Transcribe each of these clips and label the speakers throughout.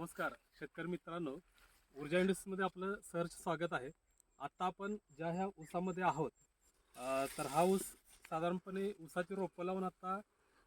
Speaker 1: नमस्कार शेतकरी मित्रांनो. ऊर्जा इंडस्ट्रीमध्ये आपलं सहर्ष स्वागत आहे. आत्ता आपण ज्या ह्या ऊसामध्ये आहोत तर हा ऊस साधारणपणे ऊसाची रोपं लावून आता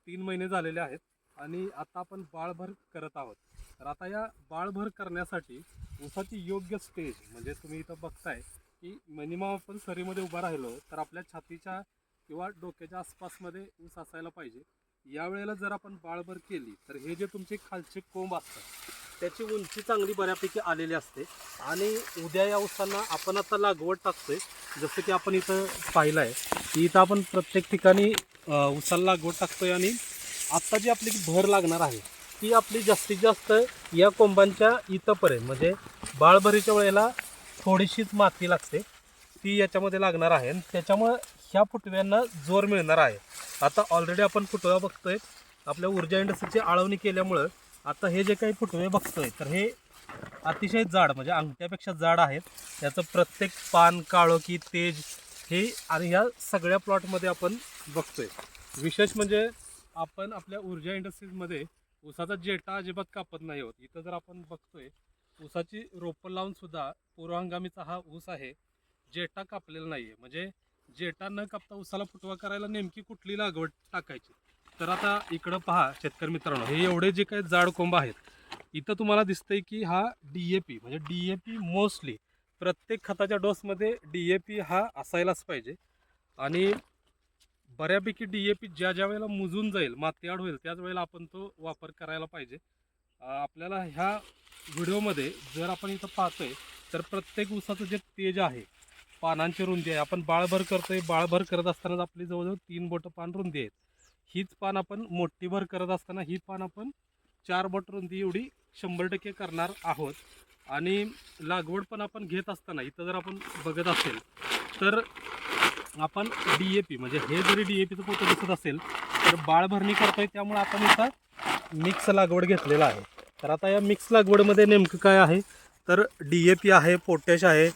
Speaker 1: तीन महिने झालेले आहेत आणि आता आपण बाळभर करत आहोत. तर आता या बाळभर करण्यासाठी ऊसाची योग्य स्टेज म्हणजे तुम्ही इथं बघताय की मिनिमम आपण सरीमध्ये उभा राहिलो तर आपल्या छातीच्या किंवा डोक्याच्या आसपासमध्ये ऊस असायला पाहिजे. यावेळेला जर आपण बाळभर केली तर हे जे तुमचे खालचे कोंब असतात त्याची उंची चांगली बऱ्यापैकी आलेली असते. आणि उद्या या उसांना आपण आता लागवड टाकतोय. जसं की आपण इथं पाहिलं आहे की इथं आपण प्रत्येक ठिकाणी उसाला ऊसाला लागवड टाकतोय आणि आत्ता जी आपली भर लागणार आहे ती आपली जास्तीत जास्त या कोंबांच्या इथंपर्यंत म्हणजे बाळभरीच्या वेळेला थोडीशीच माती लागते ती याच्यामध्ये लागणार आहे. आणि त्याच्यामुळं ह्या फुटव्यांना जोर मिळणार आहे. आता ऑलरेडी आपण फुटवा बघतोय. आपल्या ऊर्जा इंडस्ट्रीची आळवणी केल्यामुळं आता हे जे काही फुटवे बघतोय तर हे अतिशय जाड म्हणजे अंगठ्यापेक्षा जाड आहेत. त्याचं प्रत्येक पान काळो की तेज हे आणि ह्या सगळ्या प्लॉटमध्ये आपण बघतोय. विशेष म्हणजे आपण आपल्या ऊर्जा इंडस्ट्रीजमध्ये ऊसाचा जेटा अजिबात कापत नाही होत इथं जर आपण बघतोय ऊसाची रोपं लावून सुद्धा पूर्वहंगामीचा हा ऊस आहे जेटा कापलेला नाही आहे म्हणजे जेटा न कापता ऊसाला फुटवा करायला नेमकी कुठली लागवड टाकायची? तर आता इकडं पहा शेतकरी मित्रांनो हे एवढे जे काही जाड कोंब आहेत इथं तुम्हाला दिसतंय की हा डी ए पी म्हणजे डी ए पी मोस्टली प्रत्येक खताच्या डोसमध्ये डी ए पी हा असायलाच पाहिजे. आणि बऱ्यापैकी डी ए पी ज्या ज्या वेळेला मुजून जाईल मातीआड होईल त्याच वेळेला आपण तो वापर करायला पाहिजे. आपल्याला ह्या व्हिडिओमध्ये जर आपण इथं पाहतोय तर प्रत्येक उसाचं जे तेज आहे पानांची रुंदी आहे आपण बाळभर करतोय बाळभर करत असतानाच आपली जवळजवळ तीन बोटं पान रुंदी आहेत. हीच पान आपण मोठी भर करत असताना ही पान आपण चार बट रुंदी एवढी शंभर टक्के करणार आहोत. आणि लागवड पण आपण घेत असताना इथं जर आपण बघत असेल तर आपण डी ए पी म्हणजे हे जरी डी ए पीचं फोटो दिसत असेल तर बाळभरणी करतोय त्यामुळे आपण इथं मिक्स लागवड घेतलेला आहे. तर आता या मिक्स लागवडमध्ये नेमकं काय आहे? तर डी ए पी आहे पोटॅश आहे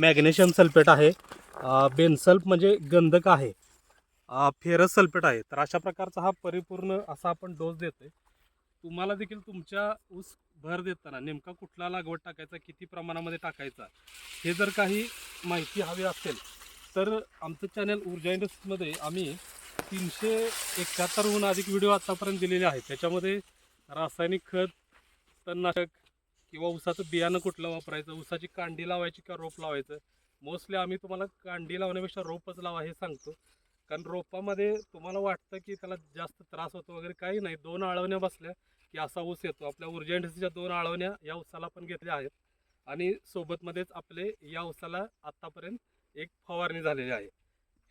Speaker 1: मॅग्नेशियम सल्फेट आहे बेनसल्फ म्हणजे गंधक आहे. फेरस सल्फेट आहे. तर अशा प्रकारचा हा परिपूर्ण असा आपण डोस देतोय. तुम्हाला देखील तुमच्या ऊस भर देताना नेमका कुठला लागवड टाकायचा किती प्रमाणामध्ये टाकायचा हे जर काही माहिती हवी असेल तर आमचं चॅनल ऊर्जा इंडस्ट्रीमध्ये आम्ही तीनशे एकाहत्तरहून अधिक व्हिडिओ आतापर्यंत दिलेले आहेत. त्याच्यामध्ये रासायनिक खत तणनाशक किंवा ऊसाचं बियाणं कुठलं वापरायचं ऊसाची कांडी लावायची का रोप लावायचं? मोस्टली आम्ही तुम्हाला कांडी लावण्यापेक्षा रोपच लावा हे सांगतो. कारण रोपामध्ये तुम्हाला वाटतं की त्याला जास्त त्रास होतो वगैरे काही नाही. दोन आळवण्या बसल्या की असा ऊस येतो. आपल्या ऊर्जा दोन आळवण्या या ऊसाला पण घेतल्या आहेत. आणि सोबतमध्येच आपले या ऊसाला आत्तापर्यंत एक फवारणी झालेली आहे.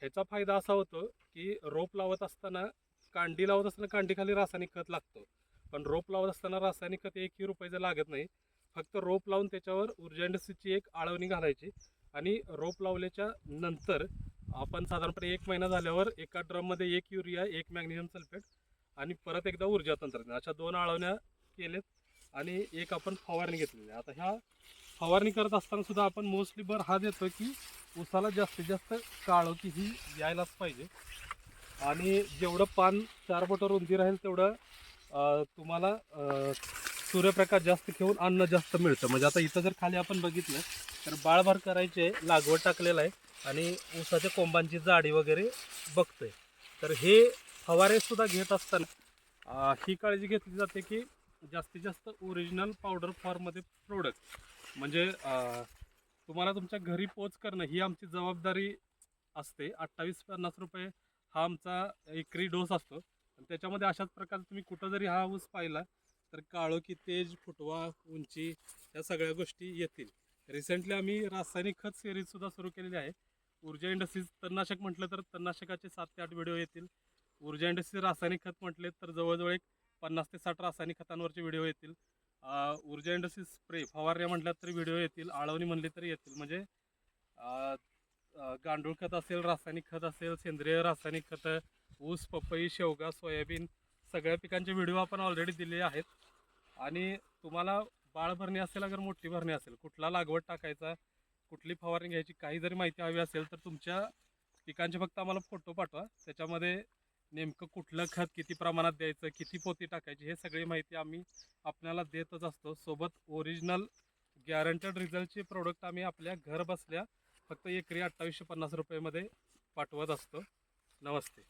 Speaker 1: ह्याचा फायदा असा होतो की रोप लावत असताना कांडी लावत असताना कांडीखाली रासायनिक खत लागतो. पण रोप लावत असताना रासायनिक खत एकही रुपयाचं लागत नाही. फक्त रोप लावून त्याच्यावर ऊर्जा एक आळवणी घालायची. आणि रोप लावल्याच्या नंतर आपण साधारणपणे एक महिना झाल्यावर एका ड्रममध्ये एक युरिया एक मॅग्नेशियम सल्फेट आणि परत एकदा ऊर्जा तंत्रज्ञान अशा दोन आळवण्या केलेत आणि एक आपण फवारणी घेतलेली आता ह्या फवारणी करत असताना सुद्धा आपण मोस्टली भर हा देतो की उसाला जास्तीत जास्त काळो की ही यायलाच पाहिजे. आणि जेवढं पान चार बोटं रुंदी राहील तेवढं तुम्हाला सूर्यप्रकाश जास्त घेऊन अन्न जास्त मिळतं. म्हणजे आता इथं जर खाली आपण बघितलं तर बाळभार करायचे लागवड टाकलेला आहे. आणि ऊसाच्या कोंबांची जाडी वगैरे बघतोय. तर हे फवारे सुद्धा घेत असताना ही काळजी घेतली जाते की जास्तीत जास्त ओरिजिनल पावडर फॉर्ममध्ये प्रोडक्ट म्हणजे तुम्हाला तुमच्या घरी पोच करणं ही आमची जबाबदारी असते. अठ्ठावीस पन्नास रुपये हा आमचा एकरी डोस असतो. आणि त्याच्यामध्ये अशाच प्रकारे तुम्ही कुठं जरी हा ऊस पाहिला तर काळोखी तेज फुटवा उंची या सगळ्या गोष्टी येतील. रिसेंटली आम्ही रासायनिक खत सेरीजसुद्धा सुरू केलेली आहे. ऊर्जा इंडस्ट्रीज तणनाशक म्हटलं तर तणनाशकाचे सात ते आठ व्हिडिओ येतील. ऊर्जा इंडस्ट्रीज रासायनिक खत म्हटले तर जवळजवळ एक पन्नास ते साठ रासायनिक खतांवरचे व्हिडिओ येतील. ऊर्जा इंडस्ट्रीज स्प्रे फवारण्या म्हटल्यात तरी व्हिडिओ येतील. आळवणी म्हणले तरी येतील. म्हणजे गांडूळ खत असेल रासायनिक खत असेल सेंद्रिय रासायनिक खतं ऊस पपई शेवगा सोयाबीन सगळ्या पिकांचे व्हिडिओ आपण ऑलरेडी दिले आहेत. आणि तुम्हाला बाळ भरणी असेल अगर मोठी भरणी असेल कुठला लागवड टाकायचा कुठली फवारणी घ्यायची काही जरी माहिती हवी असेल तर तुमच्या पिकांचे फक्त आम्हाला फोटो पाठवा. त्याच्यामध्ये नेमकं कुठलं खत किती प्रमाणात द्यायचं किती पोती टाकायची हे सगळी माहिती आम्ही आपल्याला देतच असतो. सोबत ओरिजिनल गॅरंटेड रिझल्टचे प्रोडक्ट आम्ही आपल्या घर बसल्या फक्त एकरी अठ्ठावीसशे पन्नास रुपयेमध्ये पाठवत असतो. नमस्ते.